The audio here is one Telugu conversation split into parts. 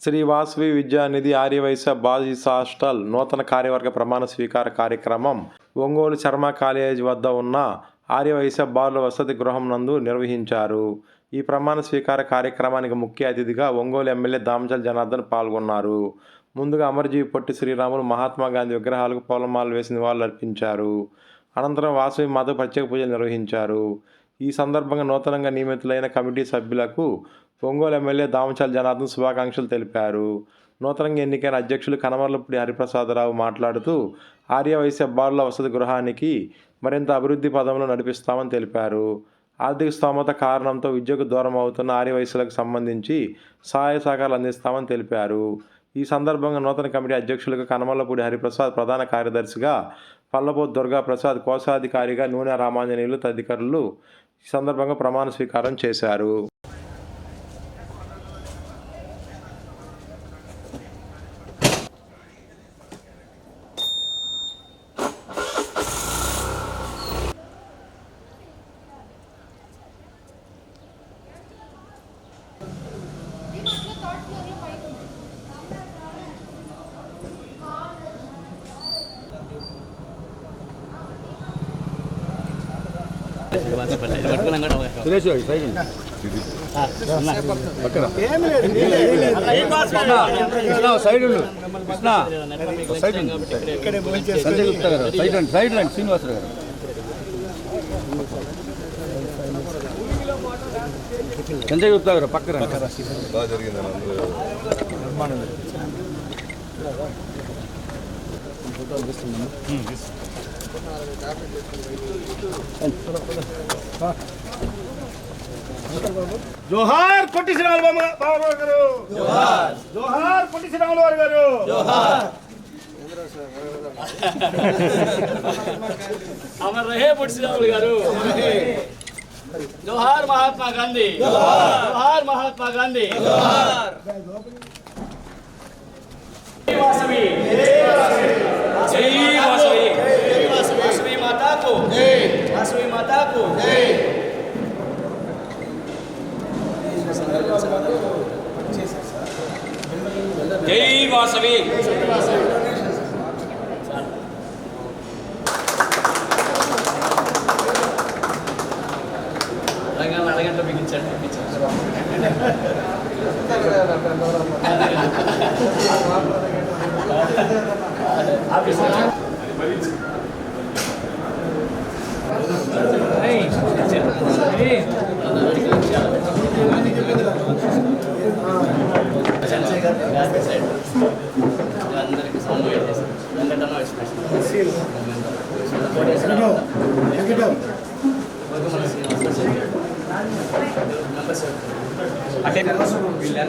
శ్రీ వాసవి విద్యానిధి ఆర్యవైశ్య బాయ్స్ హాస్టల్ నూతన కార్యవర్గ ప్రమాణ స్వీకార కార్యక్రమం ఒంగోలు శర్మ కాలేజ్ వద్ద ఉన్న ఆర్యవైశ్య బాలుల వసతి గృహం నందు నిర్వహించారు. ఈ ప్రమాణ స్వీకార కార్యక్రమానికి ముఖ్య అతిథిగా ఒంగోలు ఎమ్మెల్యే దామచల్ జనార్దన్ పాల్గొన్నారు. ముందుగా అమర్జీవి పొట్టి శ్రీరాములు మహాత్మా గాంధీ విగ్రహాలకు పూలమాలలు వేసి నివాళులు అర్పించారు. అనంతరం వాసవి మాత ప్రత్యేక పూజలు నిర్వహించారు. ఈ సందర్భంగా నూతనంగా నియమితులైన కమిటీ సభ్యులకు ఒంగోలు ఎమ్మెల్యే దామచల్ జనార్దన్ శుభాకాంక్షలు తెలిపారు. నూతనంగా ఎన్నికైన అధ్యక్షులు కనమర్లపూడి హరిప్రసాదరావు మాట్లాడుతూ ఆర్యవైశ్య బారుల వసతి గృహానికి మరింత అభివృద్ధి పదంలో నడిపిస్తామని తెలిపారు. ఆర్థిక స్తోమత కారణంతో విద్యకు దూరం అవుతున్న ఆర్యవైశ్యులకు సంబంధించి సహాయ సహకారాలు అందిస్తామని తెలిపారు. ఈ సందర్భంగా నూతన కమిటీ అధ్యక్షులుగా కనమల్లపూడి హరిప్రసాద్ ప్రధాన కార్యదర్శిగా పల్లపోతు దుర్గా ప్రసాద్ కోశాధికారిగా నూనె రామాంజనేయులు తదితరులు ఈ సందర్భంగా ప్రమాణ స్వీకారం చేశారు. సైడ్ సంజయ్ గుప్తా గారు సైడ్ రండి సైడ్ రండి శ్రీనివాసరావు గారు సంజయ్ గుప్తా గారు పక్క రండి జోహార్ పొట్టి శ్రీరాములు బాబు బాబు గారు. జోహార్. జోహార్ పొట్టి శ్రీరాములు వారి గారు. అమర్ రహే పొట్టి శ్రీరాములు గారు. జోహార్ మహాత్మా గాంధీ. జోహార్. మహాత్మా గాంధీ. జై వాసవి జై వాసవి వాసవి మాతాకు వాసవి మాతాకు జై వాసవి అడగండి అడగంట బిగించండి బిగించండి అందరికి సౌండ్ పెట్టేసి వెంకటన్న వచ్చి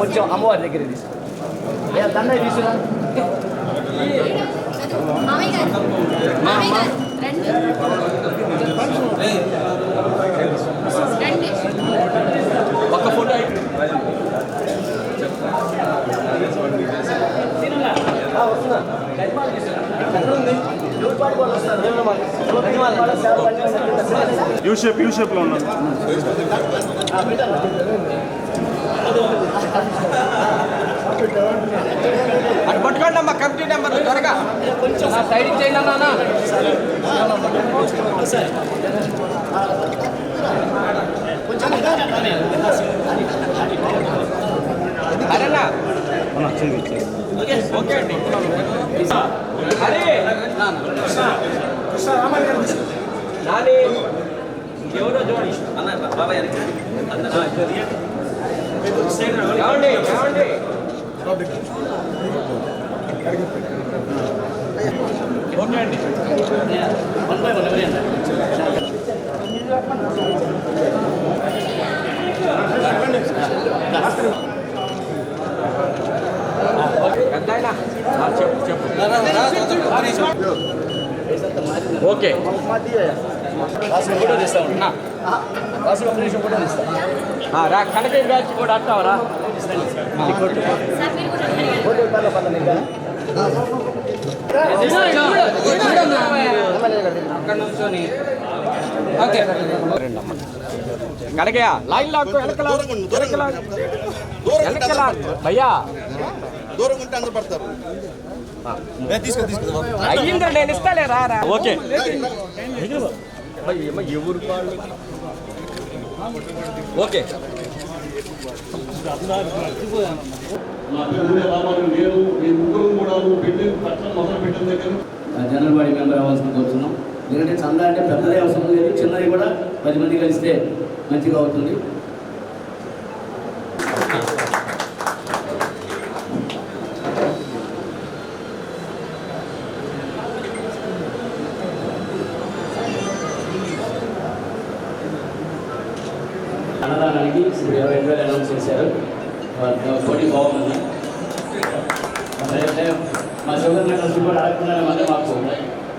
కొంచెం అమ్మవారి దగ్గర దండ తీసుకురా. ఒక్క ఫోటో యూ షేప్ యూ షేప్లో ఉన్నాను. అటు పట్టుకోండి అమ్మా కమిటీ నెంబర్ త్వరగా. కొంచెం సైడ్ చేయండి అన్న అరేనా ఓకే అండి అరే నాని ఎవరో జోడి. అన్న బాబాయ్ ఏమండి ఏమండి వన్ బై వన్ ఎవరైనా ఓకే. ఫోటో తీస్తా ఉన్నా రాసి ఒక నిమిషం ఫోటో తీస్తా రా కనక బ్యాచ్ కూడా అంటావరా. ఫోటో పర్లే పర్లే కనకయ్య లైన్ లాక్కు వెనకలా వెనకలా వెనకలా భయ్యా. దూరం ఉంటే అందరు పడతారు. తీసుకో తీసుకో అయ్యింద్ర నేను ఇస్తాలే రా ఓకే. ఎవరు ఓకే జనరల్ బాడీ మెంబర్ అవ్వాల్సిన కోరుతున్నాం. ఎందుకంటే చందా అంటే పెద్దదే అవసరం లేదు చిన్నది కూడా పది మంది కలిస్తే మంచిగా అవుతుంది. అన్నదానానికి ఇప్పుడు ఇరవై వేలు అనౌన్స్ చేశారు వా- పోటీ బాగుంది అదే మా షుగర్ మెటల్స్ కూడా అడగకుండా మళ్ళీ మాకు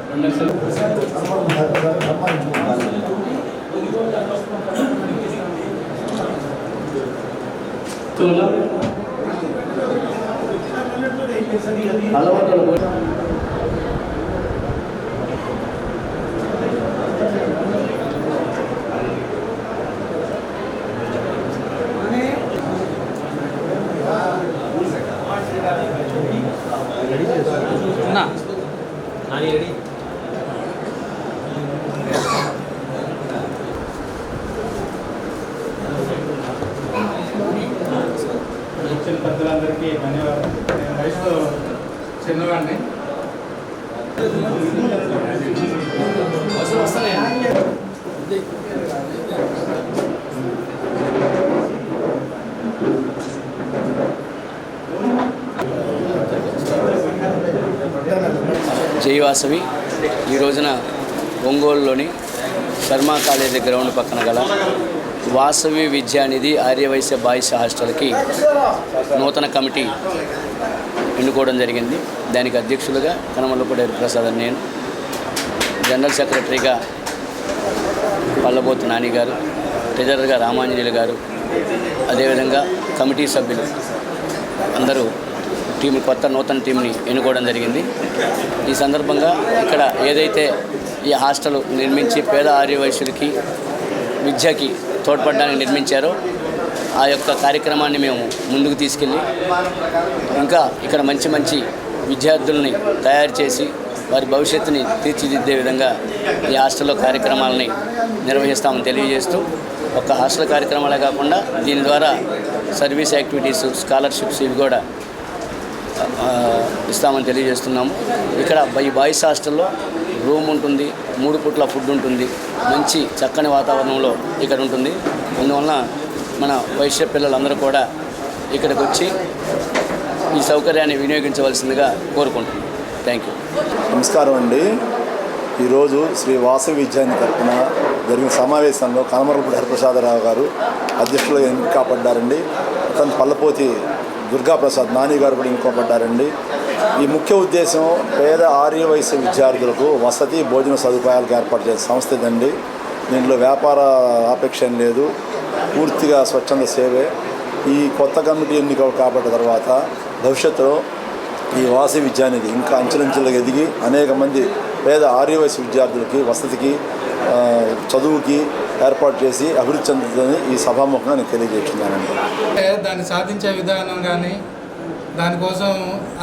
రెండు లక్షలు అలవాటు చిన్నవాడిని జయవాసవి ఈ రోజున ఒంగోలులోని శర్మా కాలేజీ గ్రౌండ్ పక్కన గల వాసవి విద్యానిధి ఆర్యవైశ్య బాయ్స్ హాస్టల్కి నూతన కమిటీ ఎన్నుకోవడం జరిగింది. దానికి అధ్యక్షులుగా కనమలపూడి హరిప్రసాద్ అని నేను జనరల్ సెక్రటరీగా పల్లబోతు నాని గారు ట్రెజరర్గా రామాంజనేయులు గారు అదేవిధంగా కమిటీ సభ్యులు అందరూ టీం కొత్త నూతన టీంని ఎన్నుకోవడం జరిగింది. ఈ సందర్భంగా ఇక్కడ ఏదైతే ఈ హాస్టల్ నిర్మించి పేద ఆర్యవైశ్యులకి విద్యకి తోడ్పడడానికి నిర్మించారో ఆ యొక్క కార్యక్రమాన్ని మేము ముందుకు తీసుకెళ్ళి ఇంకా ఇక్కడ మంచి మంచి విద్యార్థుల్ని తయారు చేసి వారి భవిష్యత్తుని తీర్చిదిద్దే విధంగా ఈ హాస్టల్లో కార్యక్రమాలని నిర్వహిస్తామని తెలియజేస్తూ ఒక హాస్టల్ కార్యక్రమాలే కాకుండా దీని ద్వారా సర్వీస్ యాక్టివిటీస్ స్కాలర్షిప్స్ ఇవి కూడా ఇస్తామని తెలియజేస్తున్నాము. ఇక్కడ ఈ బాయ్స్ హాస్టల్లో రూమ్ ఉంటుంది మూడు పూట్ల ఫుడ్ ఉంటుంది మంచి చక్కని వాతావరణంలో ఇక్కడ ఉంటుంది. అందువలన మన వైశ్య పిల్లలందరూ కూడా ఇక్కడికి వచ్చి ఈ సౌకర్యాన్ని వినియోగించవలసిందిగా కోరుకుంటున్నాను థ్యాంక్ యూ నమస్కారం అండి. ఈరోజు శ్రీ వాసవి విద్యాన్ని తరపున జరిగిన సమావేశంలో కనమరపుడు హరిప్రసాదరావు గారు అధ్యక్షులుగా ఎన్నిక కాపాడ్డారండి అతను పల్లపోతి దుర్గాప్రసాద్ నాని గారు కూడా ఇంకోపడ్డారండి ఈ ముఖ్య ఉద్దేశం పేద ఆర్య వయసు విద్యార్థులకు వసతి భోజన సదుపాయాలకు ఏర్పాటు చేసే సంస్థ ఇదండి. దీంట్లో వ్యాపార ఆపేక్ష లేదు. పూర్తిగా స్వచ్ఛంద సేవే. ఈ కొత్త కమిటీ ఎన్నిక కాబట్టి తర్వాత భవిష్యత్తులో ఈ వాసి అనేది ఇంకా అంచెలంచెలుగా ఎదిగి అనేక మంది పేద ఆర్యవయసు విద్యార్థులకి వసతికి చదువుకి ఏర్పాటు చేసి అభివృద్ధి చెందుతుందని ఈ సభాముఖంగా నేను తెలియజేస్తున్నానండి. అంటే దాన్ని సాధించే విధానం కానీ దానికోసం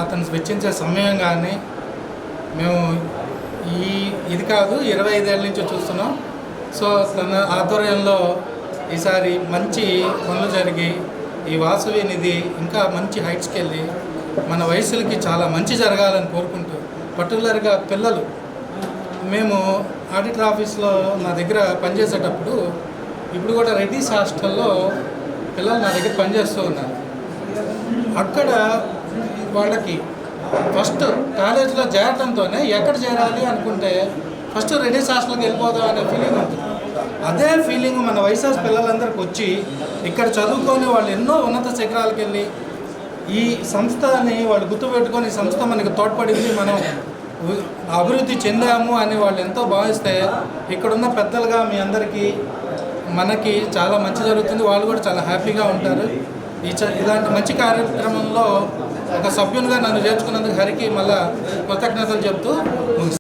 అతను వెచ్చించే సమయం కానీ మేము ఈ ఇది కాదు ఇరవై ఐదేళ్ళ నుంచి చూస్తున్నాం. సో తన ఆధ్వర్యంలో ఈసారి మంచి పనులు జరిగి ఈ వాసవి నిధి ఇంకా మంచి హైట్స్కి వెళ్ళి మన వయసులకి చాలా మంచి జరగాలని కోరుకుంటూ పర్టికులర్గా పిల్లలు. మేము ఆడిటర్ ఆఫీస్లో నా దగ్గర పనిచేసేటప్పుడు ఇప్పుడు కూడా రెడ్డిస్ హాస్టల్లో పిల్లలు నా దగ్గర పనిచేస్తూ ఉన్నారు. అక్కడ వాళ్ళకి ఫస్ట్ కాలేజీలో చేరటంతోనే ఎక్కడ చేరాలి అనుకుంటే ఫస్ట్ రెడీస్ హాస్టల్కి వెళ్ళిపోదాం అనే ఫీలింగ్ ఉంటుంది. అదే ఫీలింగ్ మన వైశాస్ పిల్లలందరికి వచ్చి ఇక్కడ చదువుకొని వాళ్ళు ఎన్నో ఉన్నత శిఖరాలకు వెళ్ళి ఈ సంస్థని వాళ్ళు గుర్తుపెట్టుకొని ఈ సంస్థ మనకి తోడ్పడింది మనం అభివృద్ధి చెందాము అని వాళ్ళు ఎంతో భావిస్తే ఇక్కడున్న పెద్దలుగా మీ అందరికీ మనకి చాలా మంచి జరుగుతుంది. వాళ్ళు కూడా చాలా హ్యాపీగా ఉంటారు. ఈ చ ఇలాంటి మంచి కార్యక్రమంలో ఒక సభ్యునిగా నన్ను చేర్చుకున్నందుకు హరికి మళ్ళా కృతజ్ఞతలు చెప్తూ